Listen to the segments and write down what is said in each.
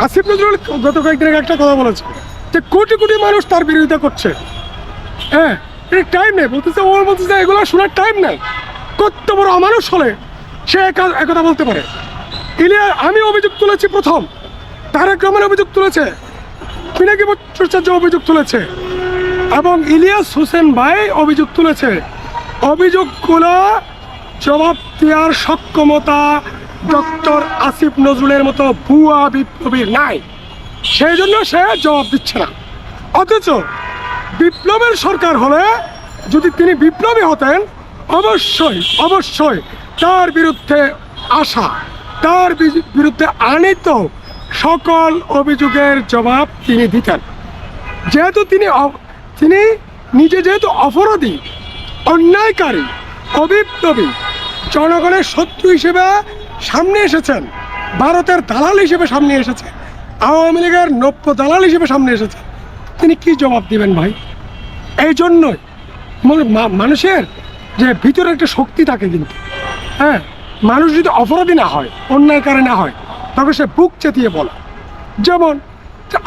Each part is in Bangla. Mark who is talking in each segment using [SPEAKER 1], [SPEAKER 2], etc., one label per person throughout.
[SPEAKER 1] আসিফ নজরুল গত কয়েকদিন একটা কথা বলেছে যে কোটি কোটি মানুষ তার বিরোধিতা করছে। হ্যাঁ এটা টাইম নেই। বলতেছে, ও বলতেছে এগুলো শোনার টাইম নেই। কত বড় অমানুষ হলে সে একা- একথা বলতে পারে। ইলিয়া আমি অভিযোগ তুলেছি প্রথম। তারেক রহমান অভিযোগ তুলেছে। পিনাকি ভট্টাচার্য অভিযোগ তুলেছে। এবং ইলিয়াস হোসেন ভাই অভিযোগ তুলেছে। অভিযোগগুলো জবাব দেওয়ার সক্ষমতা ডক্টর আসিফ নজরুলের মতো ভুয়া বিপ্লবীর নাই। সেই জন্য সে জবাব দিচ্ছে না। অথচ বিপ্লবের সরকার হলে যদি তিনি বিপ্লবী হতেন, অবশ্যই অবশ্যই তার বিরুদ্ধে আসা তার বিরুদ্ধে আনিত সকল অভিযোগের জবাব তিনি দিতেন। যেহেতু তিনি তিনি নিজে যেহেতু অপরাধী, অন্যায়কারী, অবিপ্লবী, জনগণের শত্রু হিসেবে সামনে এসেছেন। ভারতের দালাল হিসেবে সামনে এসেছেন আওয়ামী লীগের নব্য দালাল হিসেবে সামনে এসেছেন তিনি কি জবাব দিবেন ভাই? এই জন্যই মানুষের যে ভিতরে একটা শক্তি থাকে কিন্তু হ্যাঁ? মানুষ যদি অপরাধী না হয় অন্যায়কারী না হয় তখন সে বুক চেতিয়ে বলে। যেমন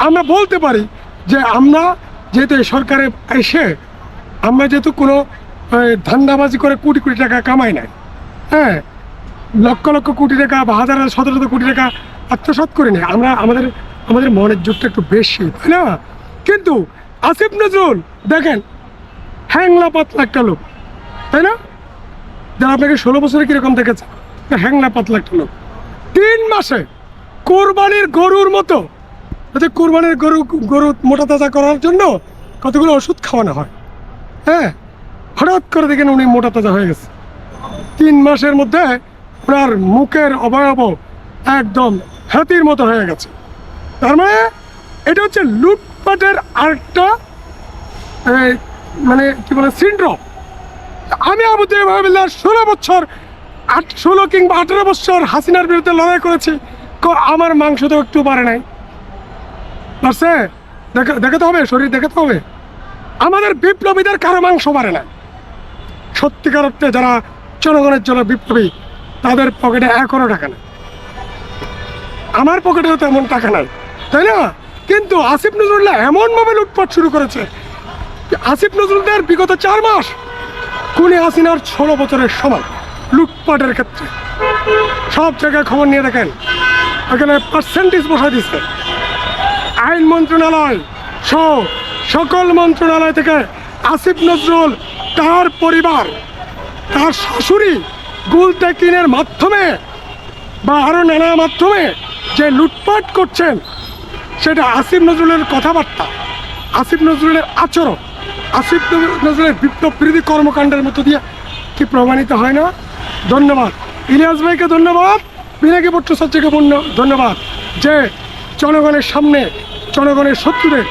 [SPEAKER 1] আমরা বলতে পারি যে আমরা যেহেতু এই সরকারে এসে আমরা যেহেতু কোনো ধান্দাবাজি করে কোটি কোটি টাকা কামাই নাই হ্যাঁ? লক্ষ লক্ষ কোটি টাকা বা হাজার হাজার শত শত কোটি টাকা আত্মসাৎ করি নাই আমরা আমাদের আমাদের মনের যুগটা একটু বেশি, তাই না? কিন্তু আসিফ নজরুল, দেখেন, হ্যাংলা পাতলা একটা লোক, তাই না? যারা আপনাকে ষোলো বছরে কীরকম দেখেছে হ্যাংলা পাতলা একটা লোক। তিন মাসে কোরবানির গরুর মতো কোরবানির গরু গরু মোটা তাজা করার জন্য কতগুলো ওষুধ খাওয়ানো হয়। হ্যাঁ হঠাৎ করে দেখেন উনি মোটা তাজা হয়ে গেছে। তিন মাসের মধ্যে ওনার মুখের অবয়ব একদম হাতির মতো হয়ে গেছে। তার মানে এটা হচ্ছে লুটপাটের আরেকটা মানে কি বলে, সিন্ড্রোম। আমি আবু ভাবিল্লার ষোলো বছর, আট, ষোলো কিংবা আঠেরো বছর হাসিনার বিরুদ্ধে লড়াই করেছি আমার মাংস তো একটু বাড়ে নাই। পারছে? দেখে দেখাতে হবে, শরীর দেখাতে হবে। আমাদের বিপ্লবীদের কারও মাংস বাড়ে না সত্যিকার অর্থে যারা জনগণের জন্য বিপ্লবী তাদের পকেটে এখনও টাকা নেই। আমার পকেটেও তেমন টাকা নাই, তাই না? কিন্তু আসিফ নজরুল্লাহ এমনভাবে লুটপাট শুরু করেছে আসিফ নজরুলদের বিগত চার মাস কুনি হাসিনার ষোলো বছরের সমান লুটপাটের ক্ষেত্রে। সব জায়গায় খবর নিয়ে দেখেন, এখানে পার্সেন্টেজ বসাই দিচ্ছে। আইন মন্ত্রণালয় সহ সকল মন্ত্রণালয় থেকে আসিফ নজরুল তার পরিবার, তার শাশুড়ি গুলতেকিনের মাধ্যমে বা আরও নানা মাধ্যমে যে লুটপাট করছেন, সেটা আসিফ নজরুলের কথাবার্তা, আসিফ নজরুলের আচরণ, আসিফ নজরুলের বিপ্লববিরোধী কর্মকাণ্ডের মতো দিয়ে কি প্রমাণিত হয় না? ধন্যবাদ। ইলিয়াস ভাইকে ধন্যবাদ, পিনাকি ভট্টাচার্যকে ধন্যবাদ। যে জনগণের সামনে, জনগণের শত্রুদের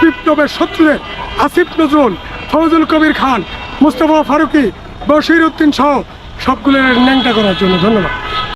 [SPEAKER 1] বিপ্লবের শত্রুদের আসিফ নজরুল ফৌজুল কবির খান, মুস্তফা ফারুকি, বশির উদ্দিন সহ সবগুলোর ন্যাংটা করার জন্য ধন্যবাদ।